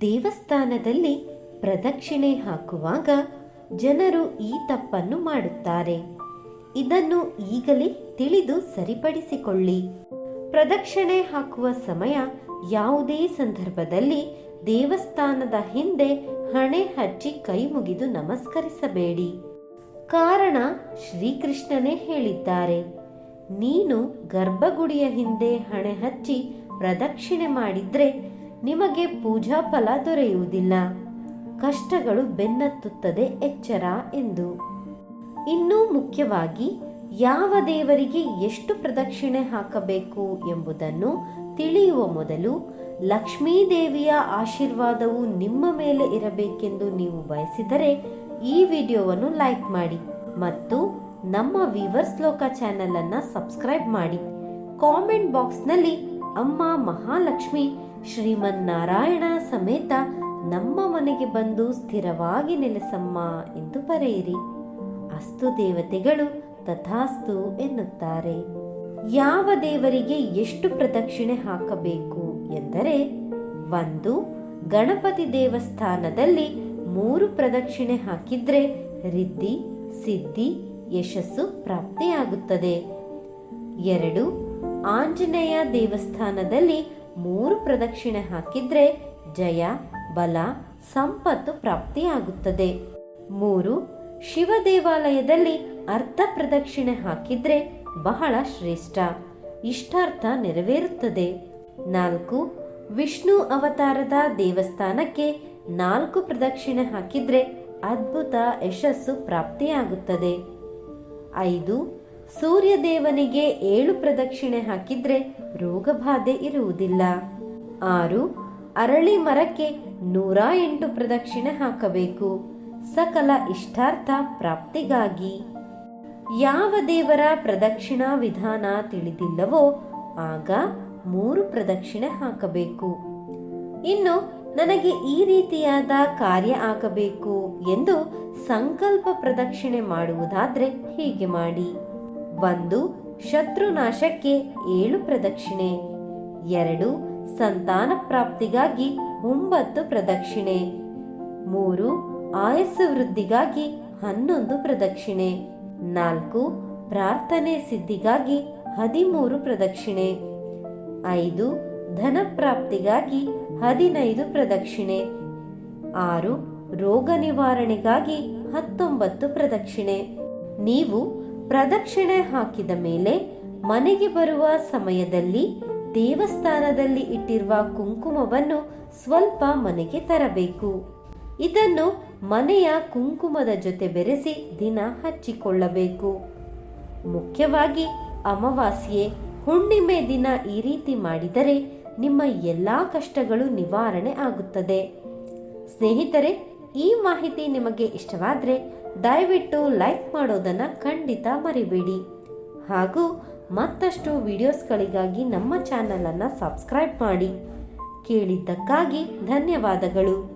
ದೇವಸ್ಥಾನದಲ್ಲಿ ಪ್ರದಕ್ಷಿಣೆ ಹಾಕುವಾಗ ಜನರು ಈ ತಪ್ಪನ್ನು ಮಾಡುತ್ತಾರೆ. ಇದನ್ನು ಈಗಲೇ ತಿಳಿದು ಸರಿಪಡಿಸಿಕೊಳ್ಳಿ. ಪ್ರದಕ್ಷಿಣೆ ಹಾಕುವ ಸಮಯ ಯಾವುದೇ ಸಂದರ್ಭದಲ್ಲಿ ದೇವಸ್ಥಾನದ ಹಿಂದೆ ಹಣೆ ಹಚ್ಚಿ ಕೈ ಮುಗಿದು ನಮಸ್ಕರಿಸಬೇಡಿ. ಕಾರಣ ಶ್ರೀಕೃಷ್ಣನೇ ಹೇಳಿದ್ದಾರೆ. ನೀನು ಗರ್ಭಗುಡಿಯ ಹಿಂದೆ ಹಣೆ ಹಚ್ಚಿ ಪ್ರದಕ್ಷಿಣೆ ಮಾಡಿದ್ರೆ ನಿಮಗೆ ಪೂಜಾ ಫಲ ದೊರೆಯುವುದಿಲ್ಲ. ಕಷ್ಟಗಳು ಬೆನ್ನತ್ತುತ್ತದೆ ಎಚ್ಚರ ಎಂದು. ಇನ್ನೂ ಮುಖ್ಯವಾಗಿ, ಯಾವ ದೇವರಿಗೆ ಎಷ್ಟು ಪ್ರದಕ್ಷಿಣೆ ಹಾಕಬೇಕು ಎಂಬುದನ್ನು ತಿಳಿಯುವ ಮೊದಲು ಲಕ್ಷ್ಮೀ ದೇವಿಯ ಆಶೀರ್ವಾದವು ನಿಮ್ಮ ಮೇಲೆ ಇರಬೇಕೆಂದು ನೀವು ಬಯಸಿದರೆ ಈ ವಿಡಿಯೋವನ್ನು ಲೈಕ್ ಮಾಡಿ ಮತ್ತು ನಮ್ಮ ವಿವರ್ಸ್ ಲೋಕ ಚಾನೆಲ್ ಅನ್ನ ಸಬ್ಸ್ಕ್ರೈಬ್ ಮಾಡಿ. ಕಾಮೆಂಟ್ ಬಾಕ್ಸ್ನಲ್ಲಿ ಅಮ್ಮ ಮಹಾಲಕ್ಷ್ಮಿ ಶ್ರೀಮನ್ ನಾರಾಯಣ ಸಮೇತ ನಮ್ಮ ಮನೆಗೆ ಬಂದು ಸ್ಥಿರವಾಗಿ ನೆಲೆಸಮ್ಮ ಎಂದು ಬರೆಯಿರಿ. ಅಸ್ತು ದೇವತೆಗಳು ತಥಾಸ್ತು ಎನ್ನುತ್ತಾರೆ. ಯಾವ ದೇವರಿಗೆ ಎಷ್ಟು ಪ್ರದಕ್ಷಿಣೆ ಹಾಕಬೇಕು ಎಂದರೆ, ಒಂದು, ಗಣಪತಿ ದೇವಸ್ಥಾನದಲ್ಲಿ ಮೂರು ಪ್ರದಕ್ಷಿಣೆ ಹಾಕಿದ್ರೆ ರಿದ್ದಿ ಸಿದ್ಧಿ, ಯಶಸ್ಸು ಪ್ರಾಪ್ತಿಯಾಗುತ್ತದೆ. ಎರಡು ಆಂಜನೇಯ ದೇವಸ್ಥಾನದಲ್ಲಿ ಮೂರು ಪ್ರದಕ್ಷಿಣೆ ಹಾಕಿದ್ರೆ ಜಯ, ಬಲ, ಸಂಪತ್ತು ಪ್ರಾಪ್ತಿಯಾಗುತ್ತದೆ. ಮೂರು, ಶಿವ ದೇವಾಲಯದಲ್ಲಿ ಅರ್ಧ ಪ್ರದಕ್ಷಿಣೆ ಹಾಕಿದ್ರೆ ಬಹಳ ಶ್ರೇಷ್ಠ, ಇಷ್ಟಾರ್ಥ ನೆರವೇರುತ್ತದೆ. ನಾಲ್ಕು, ವಿಷ್ಣು ಅವತಾರದ ದೇವಸ್ಥಾನಕ್ಕೆ ನಾಲ್ಕು ಪ್ರದಕ್ಷಿಣೆ ಹಾಕಿದ್ರೆ ಅದ್ಭುತ ಯಶಸ್ಸು ಪ್ರಾಪ್ತಿಯಾಗುತ್ತದೆ. ಐದು ಸೂರ್ಯದೇವನಿಗೆ ಏಳು ಪ್ರದಕ್ಷಿಣೆ ಹಾಕಿದ್ರೆ ರೋಗಬಾಧೆ ಇರುವುದಿಲ್ಲ. ಆರು, ಅರಳಿ ಮರಕ್ಕೆ ನೂರ ಎಂಟು ಪ್ರದಕ್ಷಿಣೆ ಹಾಕಬೇಕು. ಸಕಲ ಇಷ್ಟಾರ್ಥ ಪ್ರಾಪ್ತಿಗಾಗಿ. ಯಾವ ದೇವರ ಪ್ರದಕ್ಷಿಣಾ ವಿಧಾನ ತಿಳಿದಿಲ್ಲವೋ ಆಗ ಮೂರು ಪ್ರದಕ್ಷಿಣೆ ಹಾಕಬೇಕು. ಇನ್ನು ನನಗೆ ಈ ರೀತಿಯಾದ ಕಾರ್ಯ ಆಗಬೇಕು ಎಂದು ಸಂಕಲ್ಪ ಪ್ರದಕ್ಷಿಣೆ ಮಾಡುವುದಾದ್ರೆ ಹೀಗೆ ಮಾಡಿ. ಒಂದು ಶತ್ರುನಾಶಕ್ಕೆ ಏಳು ಪ್ರದಕ್ಷಿಣೆ, ಎರಡು ಸಂತಾನ ಪ್ರಾಪ್ತಿಗಾಗಿ ಒಂಬತ್ತು ಪ್ರದಕ್ಷಿಣೆ, ಮೂರು ಆಯಸ್ಸು ವೃದ್ಧಿಗಾಗಿ ಹನ್ನೊಂದು ಪ್ರದಕ್ಷಿಣೆ, ನಾಲ್ಕು ಪ್ರಾರ್ಥನೆ ಸಿದ್ಧಿಗಾಗಿ ಹದಿಮೂರು ಪ್ರದಕ್ಷಿಣೆ, ಐದು ಧನ ಪ್ರಾಪ್ತಿಗಾಗಿ ಹದಿನೈದು ಪ್ರದಕ್ಷಿಣೆ, ಆರು ರೋಗ ನಿವಾರಣೆಗಾಗಿ ಹತ್ತೊಂಬತ್ತು ಪ್ರದಕ್ಷಿಣೆ. ನೀವು ಪ್ರದಕ್ಷಿಣೆ ಹಾಕಿದ ಮೇಲೆ ಮನೆಗೆ ಬರುವ ಸಮಯದಲ್ಲಿ ದೇವಸ್ಥಾನದಲ್ಲಿ ಇಟ್ಟಿರುವ ಕುಂಕುಮವನ್ನು ಸ್ವಲ್ಪ ಮನೆಗೆ ತರಬೇಕು. ಇದನ್ನು ಮನೆಯ ಕುಂಕುಮದ ಜೊತೆ ಬೆರೆಸಿ ದಿನ ಹಚ್ಚಿಕೊಳ್ಳಬೇಕು. ಮುಖ್ಯವಾಗಿ ಅಮಾವಾಸ್ಯೆ, ಹುಣ್ಣಿಮೆ ದಿನ ಈ ರೀತಿ ಮಾಡಿದರೆ ನಿಮ್ಮ ಎಲ್ಲ ಕಷ್ಟಗಳು ನಿವಾರಣೆ ಆಗುತ್ತದೆ. ಸ್ನೇಹಿತರೆ, ಈ ಮಾಹಿತಿ ನಿಮಗೆ ಇಷ್ಟವಾದರೆ ದಯವಿಟ್ಟು ಲೈಕ್ ಮಾಡೋದನ್ನು ಖಂಡಿತ ಮರಿಬೇಡಿ. ಹಾಗೂ ಮತ್ತಷ್ಟು ವಿಡಿಯೋಸ್ಗಳಿಗಾಗಿ ನಮ್ಮ ಚಾನಲನ್ನು ಸಬ್ಸ್ಕ್ರೈಬ್ ಮಾಡಿ. ಕೇಳಿದ್ದಕ್ಕಾಗಿ ಧನ್ಯವಾದಗಳು.